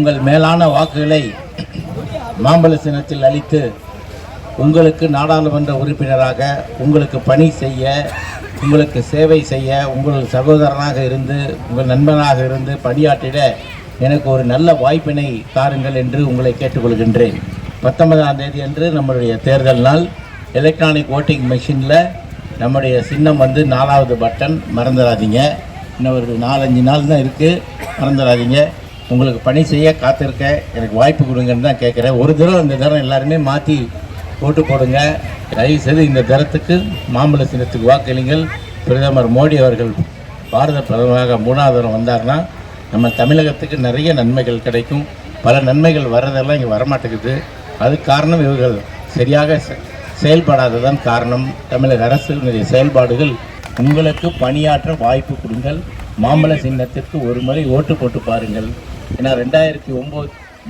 உங்கள் மேலான வாக்குகளை மாம்பழ சின்னத்தில் அளித்து உங்களுக்கு நாடாளுமன்ற உறுப்பினராக உங்களுக்கு பணி செய்ய உங்களுக்கு சேவை செய்ய உங்கள் சகோதரனாக இருந்து உங்கள் நண்பனாக இருந்து பணியாற்றிட எனக்கு ஒரு நல்ல வாய்ப்பினை தாருங்கள் என்று உங்களை கேட்டுக்கொள்கின்றேன். பத்தொன்பதாம் தேதி அன்று நம்முடைய தேர்தல் நாள். எலக்ட்ரானிக் ஓட்டிங் மிஷினில் நம்முடைய சின்னம் வந்து நாலாவது பட்டன் மறந்துடாதீங்க. இன்னும் ஒரு நாலஞ்சு நாள் தான் இருக்குது மறந்துடாதீங்க. உங்களுக்கு பணி செய்ய காத்திருக்க எனக்கு வாய்ப்பு கொடுங்கன்னு தான் கேட்குறேன். ஒரு தடவை இந்த தரம் எல்லாருமே மாற்றி ஓட்டு போடுங்க. தயவுசெய்து இந்த தரத்துக்கு மாம்பழ சின்னத்துக்கு வாக்களிங்கள். பிரதமர் மோடி அவர்கள் பாரத பிரதமராக மூணாவது தரம் வந்தார்னா நம்ம தமிழகத்துக்கு நிறைய நன்மைகள் கிடைக்கும். பல நன்மைகள் வர்றதெல்லாம் இங்கே வரமாட்டேங்குது. அது காரணம் இவர்கள். சரியாக செ- செயல்படாததான் காரணம். தமிழக அரசினுடைய செயல்பாடுகள். உங்களுக்கு பணியாற்ற வாய்ப்பு கொடுங்கள். மாம்பழ சின்னத்திற்கு ஒரு முறை ஓட்டு போட்டு பாருங்கள். ஏன்னா ரெண்டாயிரத்தி ஒம்பது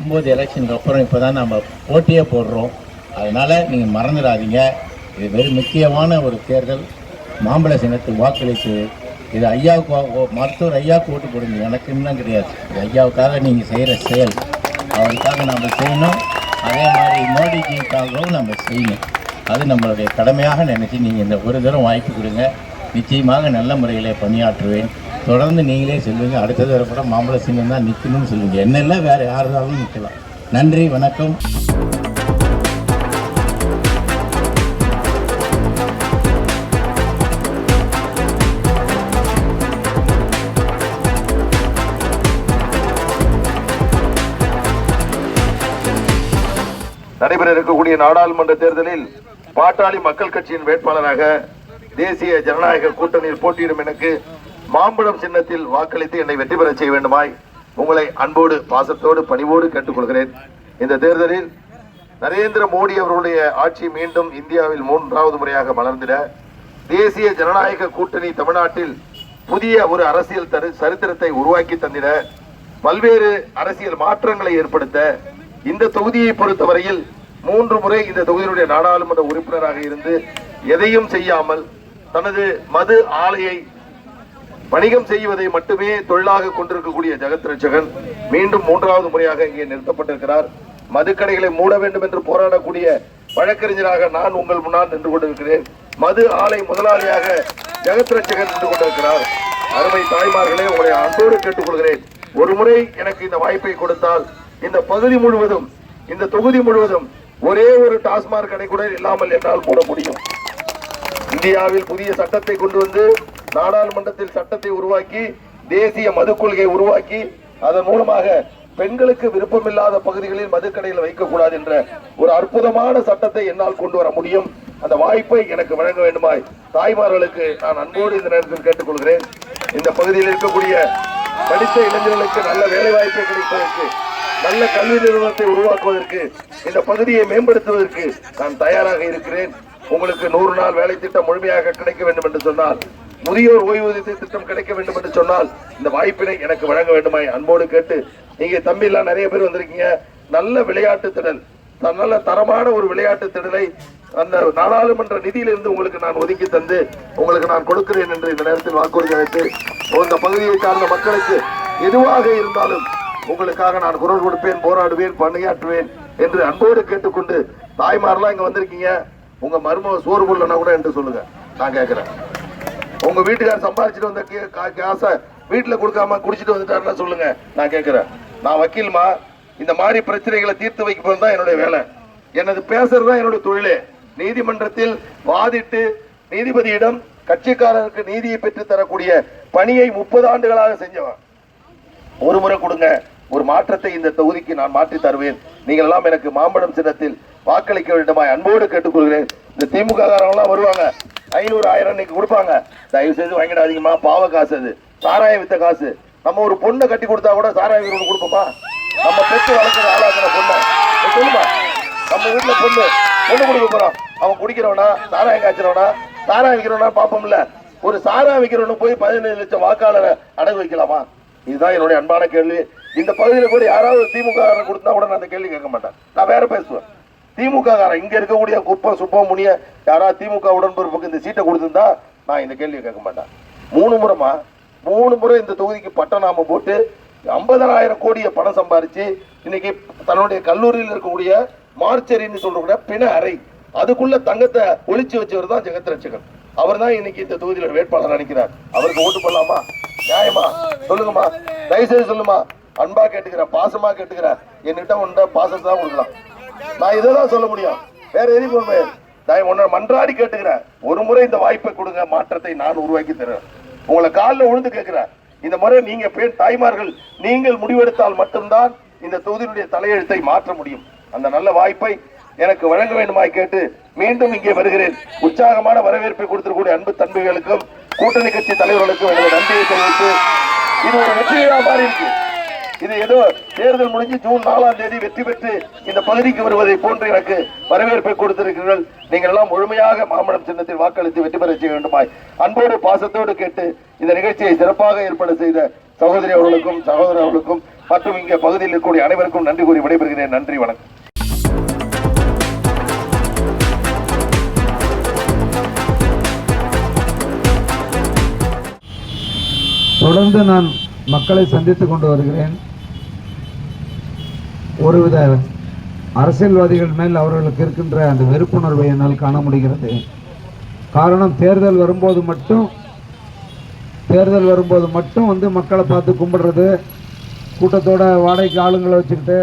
ஒம்பது எலெக்ஷனுக்கு அப்புறம் இப்போ தான் நம்ம போட்டியே போடுறோம். அதனால் நீங்கள் மறந்துடாதீங்க. இது வெறும் முக்கியமான ஒரு தேர்தல். மாம்பழ சின்னத்துக்கு வாக்களித்து இது ஐயாவுக்கு ஓ- மருத்துவர் ஐயாவுக்கு ஓட்டு போடுங்க. எனக்கு இன்னும் கிடையாது. இது ஐயாவுக்காக நீங்கள் செய்கிற செயல். அவருக்காக நம்ம செய்யணும். அதே மாதிரி மோடிஜிக்காகவும் நம்ம செய்யணும். அது நம்மளுடைய கடமையாக நினச்சி நீங்கள் இந்த ஒரு தரம் வாய்ப்பு கொடுங்க. நிச்சயமாக நல்ல முறையில் பணியாற்றுவேன். தொடர்ந்து நீங்களே சொல்லுங்க. அடுத்த தடவை கூட மாம்பழ சின்னம் தான் நிற்கணும்னு சொல்லுங்க. என்னெல்லாம் வேறு யார் நிற்கலாம் நன்றி வணக்கம். நடைபெற இருக்கக்கூடிய நாடாளுமன்ற தேர்தலில் பாட்டாளி மக்கள் கட்சியின் வேட்பாளராக தேசிய ஜனநாயக கூட்டணியில் போட்டியிடும் எனக்கு மாம்பழம் சின்னத்தில் வாக்களித்து என்னை வெற்றி பெறச் செய்ய வேண்டுமாய் உங்களை அன்போடு பாசத்தோடு பணிவோடு கேட்டுக்கொள்கிறேன். இந்த தேர்தலில் நரேந்திர மோடி அவர்களுடைய ஆட்சி மீண்டும் இந்தியாவில் மூன்றாவது முறையாக மலர்ந்திட தேசிய ஜனநாயக கூட்டணி தமிழ்நாட்டில் புதிய ஒரு அரசியல் தரு சரித்திரத்தை உருவாக்கி தந்திட பல்வேறு அரசியல் மாற்றங்களை ஏற்படுத்த இந்த தொகுதியை பொறுத்தவரையில் மூன்று முறை இந்த தொகுதியினுடைய நாடாளுமன்ற உறுப்பினராக இருந்து எதையும் செய்யாமல் தனது மது ஆலையை வணிகம் செய்வதை மட்டுமே தொழிலாக கொண்டிருக்கக்கூடிய ஜெகத் ரட்சகன் மீண்டும் மூன்றாவது முறையாக இங்கே நிறுத்தப்பட்டிருக்கிறார். மதுக்கடைகளை மூட வேண்டும் என்று போராடக்கூடிய வழக்கறிஞராக நான் உங்கள் முன்னால் நின்று கொண்டிருக்கிறேன். மது ஆலை முதலாளியாக ஜெகத் ரட்சகன் நின்று கொண்டிருக்கிறார். அருமை தாய்மார்களே உங்களை அன்போடு கேட்டுக்கொள்கிறேன். ஒரு முறை எனக்கு இந்த வாய்ப்பை கொடுத்தால் இந்த பகுதி முழுவதும் இந்த தொகுதி முழுவதும் ஒரே ஒரு டாஸ்மாக் கடை கூட இல்லாமல் என்னால் போட முடியும். இந்தியாவில் புதிய சட்டத்தை கொண்டு வந்து நாடாளுமன்றத்தில் சட்டத்தை உருவாக்கி தேசிய மது கொள்கையை உருவாக்கி அதன் மூலமாக பெண்களுக்கு விருப்பமில்லாத பகுதிகளில் மதுக்கடையில் வைக்கக்கூடாது என்ற ஒரு அற்புதமான சட்டத்தை என்னால் கொண்டு வர முடியும். அந்த வாய்ப்பை எனக்கு வழங்க வேண்டுமாய் தாய்மார்களுக்கு நான் அன்போடு இந்த நேரத்தில் கேட்டுக்கொள்கிறேன். இந்த பகுதியில் இருக்கக்கூடிய படித்த இளைஞர்களுக்கு நல்ல வேலை வாய்ப்பை கிடைப்பதற்கு நல்ல கல்வி நிறுவனத்தை உருவாக்குவதற்கு இந்த பகுதியை மேம்படுத்துவதற்கு நான் தயாராக இருக்கிறேன். உங்களுக்கு நூறு நாள் வேலை திட்டம் முழுமையாக கிடைக்க வேண்டும் என்று சொன்னால் முதியோர் ஓய்வூதிய திட்டம் கிடைக்க வேண்டும் என்று சொன்னால் இந்த வாய்ப்பினை எனக்கு வழங்க வேண்டுமாய் அன்போடு கேட்டு நீங்க தம்பி எல்லாம் நிறைய பேர் வந்திருக்கீங்க. நல்ல விளையாட்டு திடல் நல்ல தரமான ஒரு விளையாட்டு திடலை அந்த நாடாளுமன்ற நிதியிலிருந்து உங்களுக்கு நான் ஒதுக்கி தந்து உங்களுக்கு நான் கொடுக்கிறேன் என்று இந்த நேரத்தில் வாக்குறுதி அளித்து இந்த பகுதியை சார்ந்த மக்களுக்கு எதுவாக இருந்தாலும் உங்களுக்காக நான் குரல் கொடுப்பேன் போராடுவேன் பணியாற்றுவேன் என்று அன்போடு கேட்டுக்கொண்டு தாய்மாரெல்லாம் இங்க வந்திருக்கீங்க. உங்க மருமக சோறு கொள்ளனா கூட என்று சொல்லுங்க. நான் கேட்கிறேன். உங்க வீட்டுக்காரர் சம்பாதிச்சுட்டு வந்த கே- கா- காசை வீட்டுல கொடுக்காம குடிச்சிட்டு வந்துட்டாருன்னா சொல்லுங்க. நான் கேட்கிறேன் நான் வக்கீல்மா இந்த மாதிரி பிரச்சனைகளை தீர்த்து வைக்கப்பது தான் என்னுடைய வேலை. எனது பேசுறது தான் என்னுடைய தொழிலே. நீதிமன்றத்தில் வாதிட்டு நீதிபதியிடம் கட்சிக்காரருக்கு நீதியை பெற்று தரக்கூடிய பணியை முப்பது ஆண்டுகளாக செஞ்சவன். ஒரு முறை கொடுங்க. ஒரு மாற்றத்தை இந்த தொகுதிக்கு நான் மாற்றி தருவேன். நீங்கள் எல்லாம் எனக்கு மாம்பழம் சின்னத்தில் வாக்களிக்க வேண்டுமாய் அன்போடு கேட்டுக்கொள்கிறேன். இந்த திமுக காரங்களாம் வருவாங்க. ஐநூறு ஆயிரம் இன்னைக்கு கொடுப்பாங்க. தயவு செய்து வாங்கிடாதீங்கம்மா. பாவ காசு அது. சாராயம் வித்த காசு. நம்ம ஒரு பொண்ணை கட்டி கொடுத்தா கூட சாராய வீரனுக்கு கொடுப்போமா? நம்ம பெற்று வளர்க்குற ஆளாக்குற பொண்ணை. சொல்லுமா. நம்ம வீட்டுல பொண்ணு. பொண்ணு கொடுக்க போறோம் அவன் குடிக்கிறவனா சாராயம் காய்ச்சிறவனா சாராயம் விற்கிறவனா பார்ப்போம்ல ஒரு சாராயம் விற்கிறவனு போய் பதினேழு லட்சம் வாக்காளரை அடகு வைக்கலாமா? இதுதான் என்னுடைய அன்பான கேள்வி. இந்த பகுதியில் கூட யாராவது திமுக கொடுத்தா கூட நான் அந்த கேள்வி கேட்க மாட்டேன். நான் வேற பேசுவேன். திமுக காரன் இங்க இருக்கக்கூடிய குப்பம் சுப்பமுனிய யாரா யாராவது திமுக உடன்பிறப்புக்கு இந்த சீட்டை கொடுத்திருந்தா நான் இந்த கேள்வியை கேட்க மாட்டேன். மூணு முறைமா? மூணு முறை இந்த தொகுதிக்கு பட்டநாமம் போட்டு ஐம்பதனாயிரம் கோடியை பணம் சம்பாரிச்சு இன்னைக்கு தன்னுடைய கல்லூரியில் இருக்கக்கூடிய மார்ச்சரின்னு சொல்றக்கூடிய பிண அறை. அதுக்குள்ள தங்கத்தை ஒழிச்சு வச்சவர் தான் ஜெகத் ரட்சகன். அவர் தான் இன்னைக்கு இந்த தொகுதியில வேட்பாளர் நினைக்கிறார் அவருக்கு ஓட்டு போடலாமா? நியாயமா? சொல்லுங்கம்மா. தயவுசெய்து சொல்லுமா அன்பா கேட்டுக்கிறேன் பாசமா கேட்டுக்கிறேன். என்கிட்ட உண்ட பாசத்தை தான் கொடுக்கலாம். நான் இதெல்லாம் சொல்ல முடியும். வேற எதுவும் சொல்ல முடியாது. நான் உன்னை மன்றாடி கேட்டுக்கிறேன். ஒரு முறை இந்த வாய்ப்பை கொடுங்க. மாற்றத்தை நான் உருவாக்கி தருவேன். உங்களை காலில் விழுந்து கேட்கிறேன். இந்த முறை நீங்க பெண் தாய்மார்கள் நீங்கள் முடிவெடுத்தால் மட்டும்தான் இந்த தொகுதியினுடைய தலையெழுத்தை மாற்ற முடியும். அந்த நல்ல வாய்ப்பை எனக்கு வழங்க வேண்டுமாய் கேட்டு மீண்டும் இங்கே வருகிறேன். உற்சாகமான வரவேற்பை கொடுத்திருக்கூடிய அன்பு தன்மைகளுக்கும் கூட்டணி கட்சி தலைவர்களுக்கும் எனது நன்றியை தெரிவித்து இது ஒரு வெற்றியாக மாறி மாதிரி இருக்கு. இது ஏதோ தேர்தல் முடிஞ்சு ஜூன் நாலாம் தேதி வெற்றி பெற்று இந்த பகுதிக்கு வருவதை போன்று எனக்கு வரவேற்பை கொடுத்திருக்கிறீர்கள். நீங்கள் எல்லாம் முழுமையாக மாமனம் சின்னத்தில் வாக்களித்து வெற்றி பெற செய்ய வேண்டுமாய். அன்போடு பாசத்தோடு கேட்டு இந்த நிகழ்ச்சியை சிறப்பாக ஏற்பாடு செய்த சகோதரி அவர்களுக்கும் சகோதரர் அவர்களுக்கும் மற்றும் இங்கே பகுதியில் இருக்கக்கூடிய அனைவருக்கும் நன்றி கூறி விடைபெறுகிறேன். நன்றி வணக்கம். தொடர்ந்து நான் மக்களை சந்தித்துக் கொண்டு வருகிறேன். ஒருவித அரசியல்வாதிகள் மேல் அவர்களுக்கு இருக்கின்ற அந்த வெறுப்புணர்வை என்னால் காண முடிகிறது. காரணம் தேர்தல் வரும்போது மட்டும் தேர்தல் வரும்போது மட்டும் வந்து மக்களை பார்த்து கும்பிடுறது கூட்டத்தோட வாடகைக்கு ஆளுங்களை வச்சுக்கிட்டு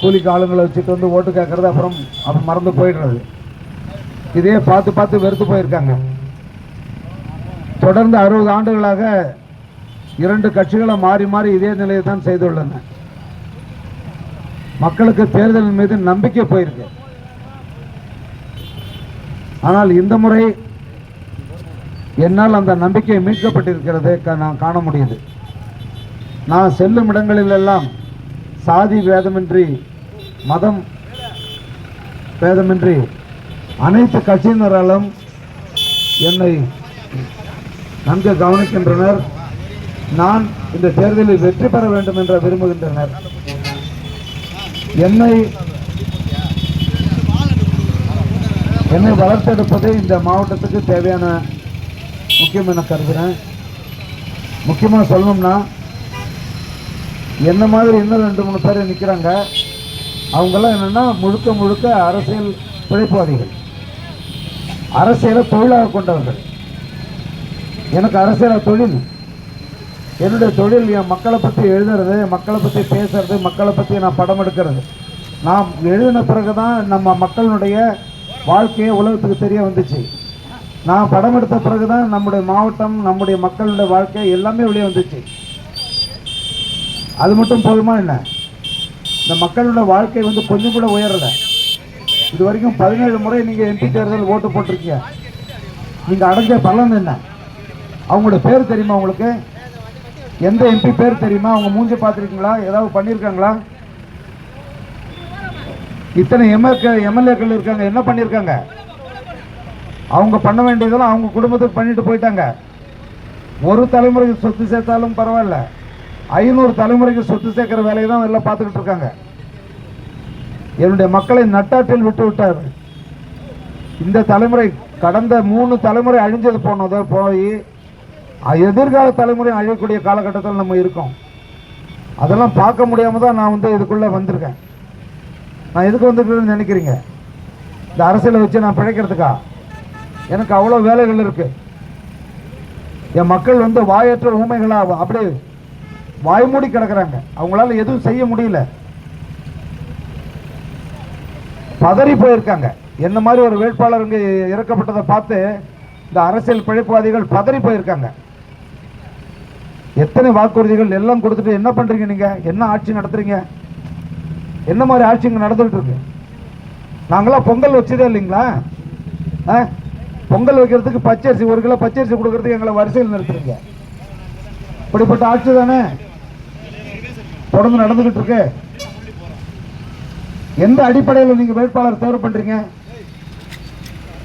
கூலிக்கு ஆளுங்களை வச்சுட்டு வந்து ஓட்டு கேட்கறது அப்புறம் அப்புறம் மறந்து போயிடுறது. இதையே பார்த்து பார்த்து வெறுத்து போயிருக்காங்க. தொடர்ந்து அறுபது ஆண்டுகளாக இரண்டு கட்சிகளை மாறி மாறி இதே நிலையை தான் செய்துள்ளன. மக்களுக்கு தேர்தலின் மீது நம்பிக்கை போயிருக்கு. ஆனால் இந்த முறை என்னால் அந்த நம்பிக்கை மீட்கப்பட்டிருக்கிறது நான் காண முடியுது. நான் செல்லும் இடங்களிலெல்லாம் சாதி வேதமின்றி மதம் பேதமின்றி அனைத்து கட்சியினராலும் என்னை நன்கு கவனிக்கின்றனர். நான் இந்த தேர்தலில் வெற்றி பெற வேண்டும் என்று விரும்புகின்றனர். என்னை என்னை வளர்த்தெடுப்பது இந்த மாவட்டத்துக்கு தேவையான முக்கியம் என கருதுகிறேன் முக்கியமாக சொல்லணும்னா என்ன மாதிரி இன்னும் ரெண்டு மூணு பேர் நிற்கிறாங்க அவங்கெல்லாம் என்னென்னா முழுக்க முழுக்க அரசியல் பிழைப்புவாதிகள் அரசியலை தொழிலாக கொண்டவர்கள். எனக்கு அரசியல் தொழில் என்னுடைய தொழில் என் மக்களை பற்றி எழுதுறது மக்களை பற்றி பேசுறது மக்களை பற்றி நான் படம் எடுக்கிறது. நான் எழுதின பிறகு தான் நம்ம மக்களுடைய வாழ்க்கையே உலகத்துக்கு தெரிய வந்துச்சு. நான் படம் எடுத்த பிறகு தான் நம்முடைய மாவட்டம் நம்முடைய மக்களுடைய வாழ்க்கை எல்லாமே வெளியே வந்துச்சு. அது மட்டும் போதுமா என்ன? இந்த மக்களோட வாழ்க்கை வந்து கொஞ்சம் கூட உயரலை. இது வரைக்கும் பதினேழு முறை நீங்கள் எம்பி தேர்தல் ஓட்டு போட்டிருக்கீங்க. நீங்கள் அடைஞ்ச பலன் என்ன? அவங்களோட பேர் தெரியுமா உங்களுக்கு? எந்த எம்பி பேர் தெரியுமா? அவங்க மூஞ்சி பார்த்துருக்கீங்களா? ஏதாவது பண்ணியிருக்காங்களா இத்தனை எம்எல்ஏ எம்எல்ஏக்கள் இருக்காங்க. என்ன பண்ணியிருக்காங்க அவங்க பண்ண வேண்டியதெல்லாம் அவங்க குடும்பத்துக்கு பண்ணிட்டு போயிட்டாங்க. ஒரு தலைமுறைக்கு சொத்து சேர்த்தாலும் பரவாயில்ல. ஐநூறு தலைமுறைக்கு சொத்து சேர்க்கிற வேலையை தான் எல்லாம் பார்த்துக்கிட்டு இருக்காங்க. என்னுடைய மக்களை நட்டாற்றில் விட்டு விட்டார். இந்த தலைமுறை கடந்த மூணு தலைமுறை அழிஞ்சது போனதோ போய் எதிர்கால தலைமுறை அழியக்கூடிய காலகட்டத்தில் நம்ம இருக்கோம். அதெல்லாம் பார்க்க முடியாமல் தான் நான் வந்து இதுக்குள்ளே வந்திருக்கேன். நான் எதுக்கு வந்துருக்கேன்னு நினைக்கிறீங்க? இந்த அரசியலை வச்சு நான் பிழைக்கிறதுக்கா? எனக்கு அவ்வளோ வேலைகள் இருக்குது என் மக்கள் வந்து வாயற்ற ஊமைகளாக அப்படியே வாய்மூடி கிடக்குறாங்க. அவங்களால எதுவும் செய்ய முடியல. பதறி போயிருக்காங்க. என்ன மாதிரி ஒரு வேட்பாளர் இங்கே இறக்கப்பட்டதை பார்த்து இந்த அரசியல் பிழைப்புவாதிகள் பதறி போயிருக்காங்க. எத்தனை வாக்குறுதிகள் எல்லாம் கொடுத்துட்டு என்ன பண்றீங்க நீங்க? என்ன ஆட்சி நடத்துறீங்க? என்ன மாதிரி ஆட்சி இங்கே நடந்துட்டு இருக்கு? நாங்களாம் பொங்கல் வச்சதே இல்லைங்களா? ஆ? பொங்கல் வைக்கிறதுக்கு பச்சரிசி ஒரு கிலோ பச்சரிசி கொடுக்கறதுக்கு எங்களை வரிசையில் நிறுத்துறீங்க. இப்படிப்பட்ட ஆட்சி தானே? தொடர்ந்து நடந்துகிட்டு இருக்கு. எந்த அடிப்படையில் நீங்க வேட்பாளர் தேர்வு பண்றீங்க?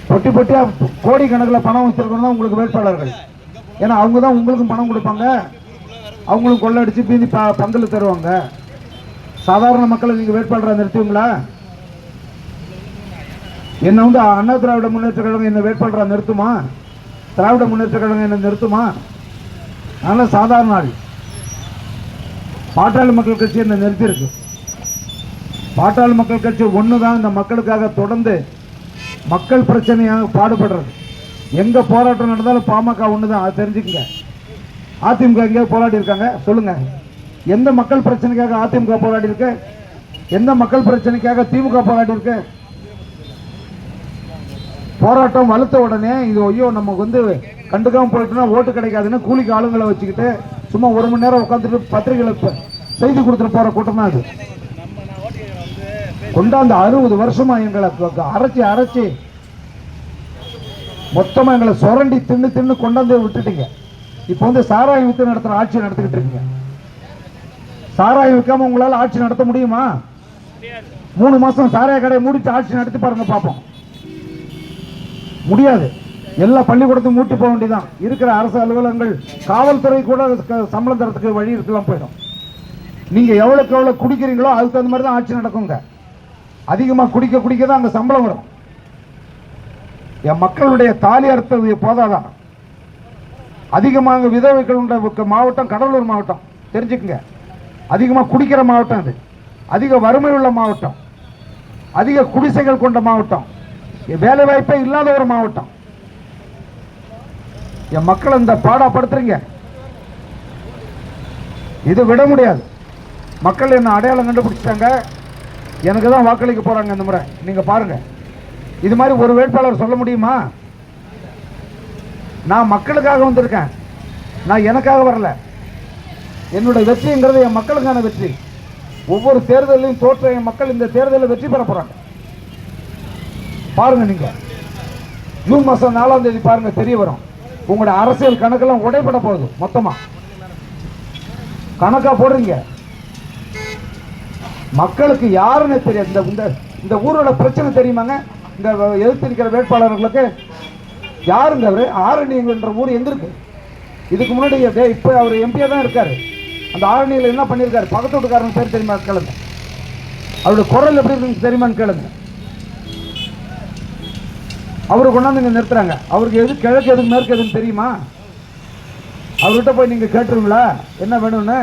பொட்டி பொட்டியா கோடி கணக்கில் பணம் வச்சிருக்கணும் தான் உங்களுக்கு வேட்பாளர்கள். ஏன்னா அவங்க தான் உங்களுக்கும் பணம் கொடுப்பாங்க. அவங்களும் கொள்ளடிச்சு பீதி ப பங்கில் தருவாங்க. சாதாரண மக்களை நீங்கள் வேட்பாளராக நிறுத்துவீங்களா? என்னை வந்து அண்ணா திராவிட முன்னேற்ற கழகம் என்னை வேட்பாளராக நிறுத்துமா? திராவிட முன்னேற்ற கழகம் என்னை நிறுத்துமா? அதனால் சாதாரண ஆள். பாட்டாளி மக்கள் கட்சி என்னை நிறுத்தியிருக்கு? பாட்டாளி மக்கள் கட்சி ஒன்று தான் இந்த மக்களுக்காக தொடர்ந்து மக்கள் பிரச்சனையாக பாடுபடுறது. எங்கே போராட்டம் நடந்தாலும் பாமக ஒன்று தான் அது தெரிஞ்சுக்கங்க. அதிமுக எங்கேயாவது போராடி இருக்காங்க. சொல்லுங்க. எந்த மக்கள் பிரச்சனைக்காக அதிமுக போராடி இருக்கு? எந்த மக்கள் பிரச்சனைக்காக திமுக போராடி இருக்கு? போராட்டம் வலுத்த உடனே இது ஐயோ நமக்கு வந்து கண்டுக்காம போயிட்டோம்னா ஓட்டு கிடைக்காதுன்னு கூலிக்கு ஆளுங்களை வச்சுக்கிட்டு சும்மா ஒரு மணி நேரம் உட்காந்துட்டு பத்திரிகைகளை செய்தி கொடுத்துட்டு போற கூட்டம் தான் அது? கொண்டாந்து அறுபது வருஷமா எங்களை அரைச்சி அரைச்சி மொத்தமா எங்களை சுரண்டி தின்னு தின்னு கொண்டாந்து விட்டுட்டீங்க. இப்போ வந்து சாராயம் வித்து நடத்துற ஆட்சி நடத்திக்கிட்டு இருக்கீங்க. சாராயம் விற்காம உங்களால ஆட்சி நடத்த முடியுமா? மூணு மாசம் சாராய கடையை மூடிட்டு ஆட்சி நடத்தி பாருங்க பார்ப்போம் முடியாது. எல்லா பள்ளிக்கூடத்தையும் மூட்டி போக வேண்டியதான் இருக்கிற அரசு அலுவலகங்கள் காவல்துறை கூட சம்பளம் தரத்துக்கு வழி இருக்கலாம் போயிடும். நீங்க எவ்வளவுக்கு எவ்வளவு குடிக்கிறீங்களோ அதுக்கு தகுந்த மாதிரி தான் ஆட்சி நடக்குங்க. அதிகமா குடிக்க குடிக்க தான் அங்க சம்பளம் வரும். என் மக்களுடைய தாலி அறுத்தது போதாதான் அதிகமாக விதவைகள் உள்ள மாவட்டம் கடலூர் மாவட்டம். தெரிஞ்சுக்குங்க. அதிகமாக குடிக்கிற மாவட்டம் அது. அதிக வறுமை உள்ள மாவட்டம். அதிக குடிசைகள் கொண்ட மாவட்டம். வேலை வாய்ப்பே இல்லாத ஒரு மாவட்டம். என் மக்களை இந்த பாடாப்படுத்துறீங்க. இது விட முடியாது. மக்கள் என்ன அடையாளம் கண்டுபிடிச்சிட்டாங்க? எனக்கு தான் வாக்களிக்க போகிறாங்க இந்த முறை. நீங்கள் பாருங்கள் இது மாதிரி ஒரு வேட்பாளர் சொல்ல முடியுமா? நான் மக்களுக்காக வந்திருக்கேன். நான் எனக்காக வரல. என்னுடைய வெற்றிங்கிறது என் மக்களுக்கான வெற்றி. ஒவ்வொரு தேர்தலையும் தோற்ற என் மக்கள் இந்த தேர்தலில் வெற்றி பெற போறாங்க. பாருங்க நீங்க. ஜூன் மாசம் நாலாம் தேதி பாருங்க தெரிய வரும். உங்களோட அரசியல் கணக்கெல்லாம் உடைப்பட போகுது மொத்தமா. கணக்கா போடுறீங்க. மக்களுக்கு யாருன்னு தெரியாது. இந்த இந்த இந்த ஊரோட பிரச்சனை தெரியுமாங்க? இந்த எதிர்த்து இருக்கிற வேட்பாளர்களுக்கு யாருங்க அவர்? ஆரணியங்கன்ற ஊர் எங்க இதுக்கு முன்னாடி இப்போ அவர் எம்பியாக தான் இருக்கார். அந்த ஆரணியில் என்ன பண்ணியிருக்காரு பக்கத்து வீட்டுக்காரன் பேர் தெரியுமா கேளுங்க. அவருடைய குரல் எப்படி இருக்குன்னு தெரியுமான்னு கேளுங்க. அவரை கொண்டாந்து இங்கே நிறுத்துறாங்க. அவருக்கு எது கிழக்கு எதுக்கு மேற்கு எதுன்னு தெரியுமா? அவர்கிட்ட போய் நீங்கள் கேட்டுருங்களா? என்ன வேணும்னு?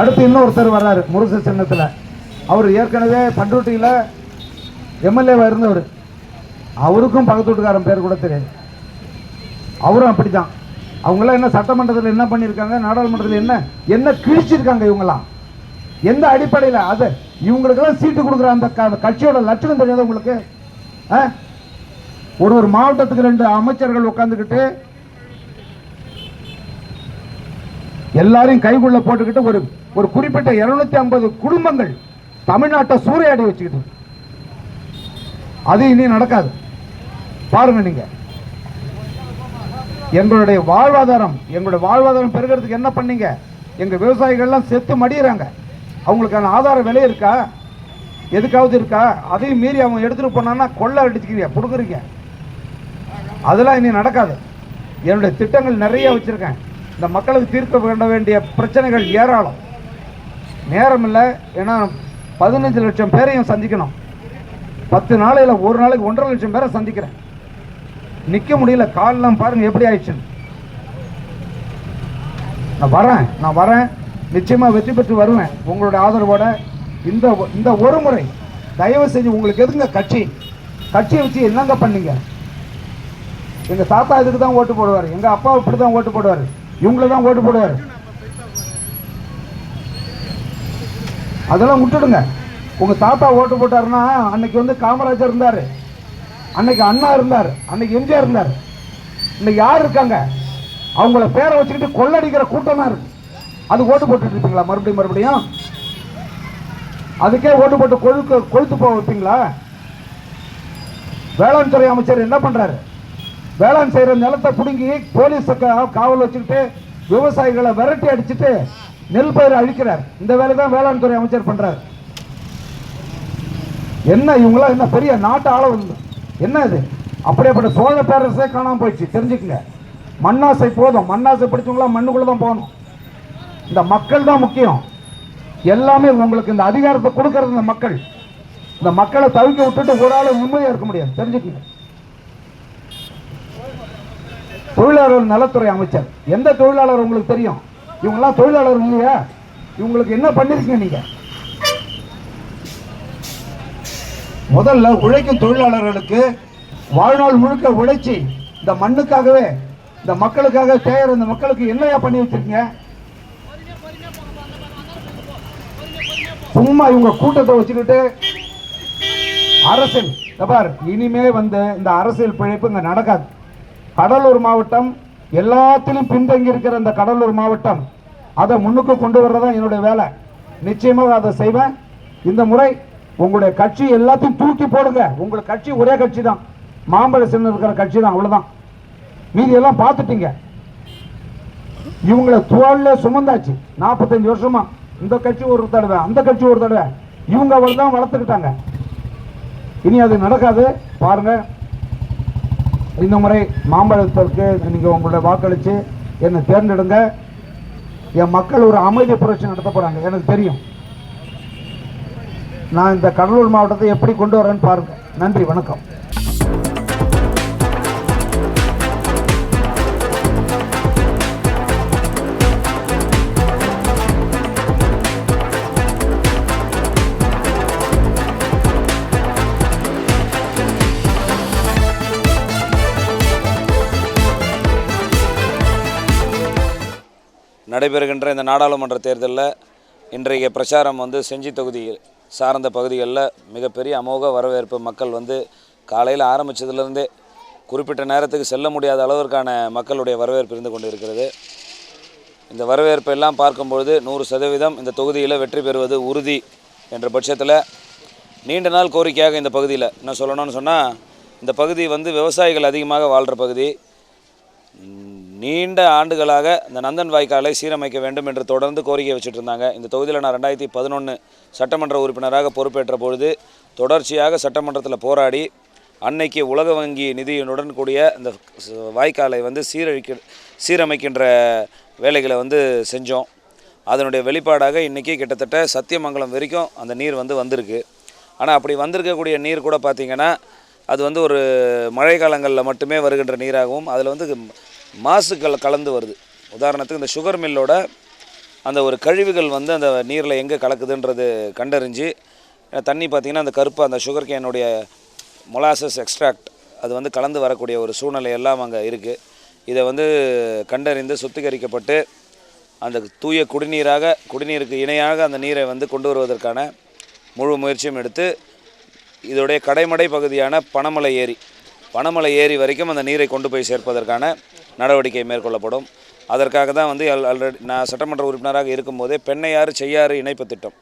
அடுத்து இன்னொருத்தர் வர்றாரு முருச சின்னத்துல. அவர் ஏற்கனவே பண்ருட்டியில் எம்எல்ஏவா இருந்தவர். அவருக்கும் பக்கத்து வீட்டுக்காரன் பேர் கூட தெரியாது. அவரும் அப்படிதான் அவங்களாம் என்ன சட்டமன்றத்தில் என்ன பண்ணியிருக்காங்க நாடாளுமன்றத்தில் என்ன என்ன கிழிச்சிருக்காங்க இவங்கெல்லாம்? எந்த அடிப்படையில்? அது இவங்களுக்கெல்லாம் சீட்டு கொடுக்குற அந்த க- கட்சியோட லட்சணம் தெரியாது உங்களுக்கு? ஆ? ஒரு ஒரு மாவட்டத்துக்கு ரெண்டு அமைச்சர்கள் உட்காந்துக்கிட்டு எல்லாரையும் கைக்குள்ள போட்டுக்கிட்டு ஒரு ஒரு குறிப்பிட்ட 250 ஐம்பது குடும்பங்கள் தமிழ்நாட்டை சூறையாடி வச்சுக்கிட்டு அது இனி நடக்காது. பாருங்க நீங்க. எங்களுடைய வாழ்வாதாரம் எங்களுடைய வாழ்வாதாரம் பெருகிறதுக்கு என்ன பண்ணீங்க? எங்க விவசாயிகள்லாம் செத்து மடியிறாங்க. அவங்களுக்கான ஆதார விலை இருக்கா? எதுக்காவது இருக்கா? அதையும் மீறி அவங்க எடுத்துட்டு போனான்னா கொள்ளை அடிச்சுக்கிறீங்க கொடுக்குறீங்க அதெல்லாம் இனி நடக்காது. என்னுடைய திட்டங்கள் நிறைய வச்சிருக்கேன். இந்த மக்களுக்கு தீர்க்க வேண்ட வேண்டிய பிரச்சனைகள் ஏராளம். நேரம் இல்லை. ஏன்னா பதினஞ்சு லட்சம் பேரையும் சந்திக்கணும். பத்து நாளையில் ஒரு நாளைக்கு ஒன்றரை லட்சம் பேரை சந்திக்கிறேன். நிற்க முடியல காலெல்லாம் பாருங்கள் எப்படி ஆயிடுச்சுன்னு நான் வரேன் நான் வரேன். நிச்சயமாக வெற்றி பெற்று வருவேன். உங்களுடைய ஆதரவோட இந்த இந்த ஒரு முறை தயவு செஞ்சு உங்களுக்கு எதுங்க கட்சி? கட்சியை வச்சு என்னங்க பண்ணீங்க? எங்கள் தாத்தா இதுக்கு தான் ஓட்டு போடுவார். எங்கள் அப்பா இப்படி தான் ஓட்டு போடுவார். இவங்கள தான் ஓட்டு போடுவார். அதெல்லாம் விட்டுடுங்க. உங்க தாத்தா ஓட்டு போட்டாருன்னா அன்னைக்கு வந்து காமராஜர் இருந்தார். அன்னைக்கு அண்ணா இருந்தார். அன்னைக்கு எம்ஜிஆர் இருந்தார். இன்னைக்கு யார் இருக்காங்க? அவங்கள பேரை வச்சுக்கிட்டு கொள்ளடிக்கிற கூட்டம் தான் இருக்கு. அது ஓட்டு போட்டுட்டு இருப்பீங்களா? மறுபடியும் மறுபடியும்? அதுக்கே ஓட்டு போட்டு கொழுக்கு கொழுத்து போக வைப்பீங்களா? வேளாண் துறை அமைச்சர் என்ன பண்ணுறாரு வேளாண் செய்கிற நிலத்தை பிடுங்கி போலீஸை காவல் வச்சுக்கிட்டு விவசாயிகளை விரட்டி அடிச்சுட்டு நெல் பயிர் அழிக்கிறார். இந்த வேலை தான் வேளாண் துறை அமைச்சர் பண்ணுறாரு என்ன இவங்களாம் என்ன பெரிய நாட்டு ஆள வந்து என்ன இது? அப்படியேப்பட்ட சோழ பேரரசே காணாமல் போயிடுச்சு தெரிஞ்சுக்கங்க. மண்ணாசை போதும். மண்ணாசை பிடிச்சவங்களாம் மண்ணுக்குள்ளே தான் போகணும். இந்த மக்கள் தான் முக்கியம். எல்லாமே உங்களுக்கு இந்த அதிகாரத்தை கொடுக்கறது இந்த மக்கள். இந்த மக்களை தவிக்க விட்டுட்டு ஒரு ஆள் நிம்மதியா இருக்க முடியாது. தெரிஞ்சுக்கங்க. தொழிலாளர் நலத்துறை அமைச்சர். எந்த தொழிலாளர் உங்களுக்கு தெரியும்? இவங்கெல்லாம் தொழிலாளர் இல்லையா? இவங்களுக்கு என்ன பண்ணிருக்கீங்க நீங்கள் முதல்ல உழைக்கும் தொழிலாளர்களுக்கு வாழ்நாள் முழுக்க உழைச்சி இந்த மண்ணுக்காகவே இந்த மக்களுக்காக தேயிற இந்த மக்களுக்கு என்னையா பண்ணி வச்சிருக்கீங்க? சும்மா இவங்க கூட்டத்தை வச்சுக்கிட்டு அரசியல். பார் இனிமே வந்து இந்த அரசியல் பிழைப்பு இங்க நடக்காது. கடலூர் மாவட்டம் எல்லாத்திலும் பின்தங்கி இருக்கிற இந்த கடலூர் மாவட்டம் அதை முன்னுக்கு கொண்டு வர்றதான் என்னுடைய வேலை. நிச்சயமாக அதை செய்வேன். இந்த முறை உங்களுடைய கட்சி எல்லாத்தையும் தூக்கி போடுங்க. உங்கள் கட்சி ஒரே கட்சி தான் மாம்பழ சின்ன இருக்கிற கட்சி தான் அவ்வளோதான் மீதி எல்லாம் பார்த்துட்டீங்க. இவங்களை துவால்ல சுமந்தாச்சு. நாற்பத்தஞ்சு வருஷமா. இந்த கட்சி ஒரு தடவை அந்த கட்சி ஒரு தடவை. இவங்க அவள் தான் வளர்த்துக்கிட்டாங்க. இனி அது நடக்காது. பாருங்க. இந்த முறை மாம்பழத்திற்கு நீங்கள் உங்களோட வாக்களித்து என்னை தேர்ந்தெடுங்க. என் மக்கள் ஒரு அமைதி புரட்சி நடத்த எனக்கு தெரியும். நான் இந்த கடலூர் மாவட்டத்தை எப்படி கொண்டு வரேன்னு பாருங்க. நன்றி வணக்கம். நடைபெறுகின்ற இந்த நாடாளுமன்ற தேர்தலில் இன்றைய பிரச்சாரம் வந்து செஞ்சி தொகுதியில் சார்ந்த பகுதிகளில் மிகப்பெரிய அமோக வரவேற்பு மக்கள் வந்து காலையில் ஆரம்பித்ததுலேருந்தே குறிப்பிட்ட நேரத்துக்கு செல்ல முடியாத அளவிற்கான மக்களுடைய வரவேற்பு இருந்து கொண்டு இருக்கிறது இந்த வரவேற்பை எல்லாம் பார்க்கும்பொழுது நூறு சதவீதம் இந்த தொகுதியில் வெற்றி பெறுவது உறுதி என்ற பட்சத்தில் நீண்ட நாள் கோரிக்கையாக இந்த பகுதியில் என்ன சொல்லணும்னு சொன்னால் இந்த பகுதி வந்து விவசாயிகள் அதிகமாக வாழ்கிற பகுதி. நீண்ட ஆண்டுகளாக இந்த நந்தன் வாய்க்காலை சீரமைக்க வேண்டும் என்று தொடர்ந்து கோரிக்கை வச்சுட்டு இருந்தாங்க இந்த தொகுதியில் நான் ரெண்டாயிரத்தி பதினொன்று சட்டமன்ற உறுப்பினராக பொறுப்பேற்ற பொழுது தொடர்ச்சியாக சட்டமன்றத்தில் போராடி அன்னைக்கு உலக வங்கி நிதியினுடன் கூடிய இந்த வாய்க்காலை வந்து சீரழிக்க சீரமைக்கின்ற வேலைகளை வந்து செஞ்சோம். அதனுடைய வெளிப்பாடாக இன்றைக்கி கிட்டத்தட்ட சத்தியமங்கலம் வரைக்கும் அந்த நீர் வந்து வந்திருக்கு. ஆனால் அப்படி வந்திருக்கக்கூடிய நீர் கூட பார்த்திங்கன்னா அது வந்து ஒரு மழை காலங்களில் மட்டுமே வருகின்ற நீராகவும் அதில் வந்து மாசுக்கள் கலந்து வருது. உதாரணத்துக்கு இந்த சுகர் மில்லோட அந்த ஒரு கழிவுகள் வந்து அந்த நீரில் எங்கே கலக்குதுன்றது கண்டறிஞ்சு தண்ணி பார்த்திங்கன்னா அந்த கருப்பு அந்த சுகர் கேனுடைய மொலாசஸ் எக்ஸ்ட்ராக்ட் அது வந்து கலந்து வரக்கூடிய ஒரு சூழ்நிலை எல்லாம் அங்கே இருக்குது இதை வந்து கண்டறிந்து சுத்திகரிக்கப்பட்டு அந்த தூய குடிநீராக குடிநீருக்கு இணையாக அந்த நீரை வந்து கொண்டு வருவதற்கான முழு முயற்சியும் எடுத்து இதோடைய கடைமடை பகுதியான பனமலை ஏரி பனமலை ஏரி வரைக்கும் அந்த நீரை கொண்டு போய் சேர்ப்பதற்கான நடவடிக்கை மேற்கொள்ளப்படும். அதற்காக தான் வந்து ஆல்ரெடி நான் சட்டமன்ற உறுப்பினராக இருக்கும்போதே பெண்ணையாறு செய்யாறு இணைப்பு திட்டம்.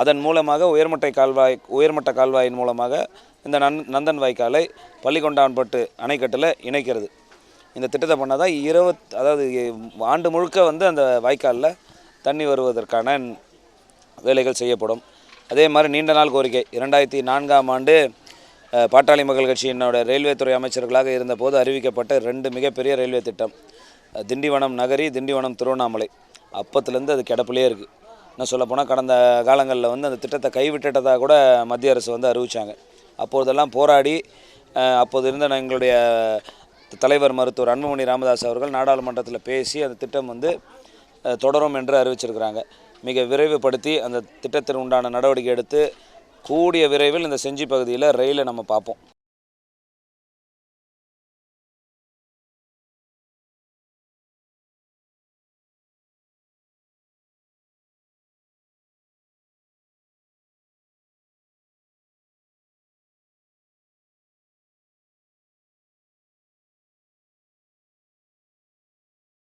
அதன் மூலமாக உயர்மட்ட கால்வாய் உயர்மட்ட கால்வாயின் மூலமாக இந்த நன் நந்தன் வாய்க்காலை பள்ளிக்கொண்டான்பட்டு அணைக்கட்டில் இணைக்கிறது. இந்த திட்டத்தை பண்ணால் தான் இருபத் அதாவது ஆண்டு முழுக்க வந்து அந்த வாய்க்காலில் தண்ணி வருவதற்கான வேலைகள் செய்யப்படும். அதே மாதிரி நீண்ட நாள் கோரிக்கை இரண்டாயிரத்தி நான்காம் ஆண்டு பாட்டாளி மக்கள் கட்சியினோட ரயில்வே துறை அமைச்சர்களாக இருந்தபோது அறிவிக்கப்பட்ட ரெண்டு மிகப்பெரிய ரயில்வே திட்டம். திண்டிவனம் நகரி திண்டிவனம் திருவண்ணாமலை. அப்பத்துலேருந்து அது கிடப்பிலே இருக்குது என்ன சொல்லப்போனால் கடந்த காலங்களில் வந்து அந்த திட்டத்தை கைவிட்டுட்டதாக கூட மத்திய அரசு வந்து அறிவித்தாங்க அப்போதெல்லாம் போராடி அப்போது இருந்த எங்களுடைய தலைவர் மருத்துவர் அன்புமணி ராமதாஸ் அவர்கள் நாடாளுமன்றத்தில் பேசி அந்த திட்டம் வந்து தொடரும் என்று அறிவிச்சிருக்கிறாங்க. மிக விரைவுபடுத்தி அந்த திட்டத்திற்கு உண்டான நடவடிக்கை எடுத்து கூடிய விரைவில் இந்த செஞ்சி பகுதியில் ரயிலை நம்ம பார்ப்போம்.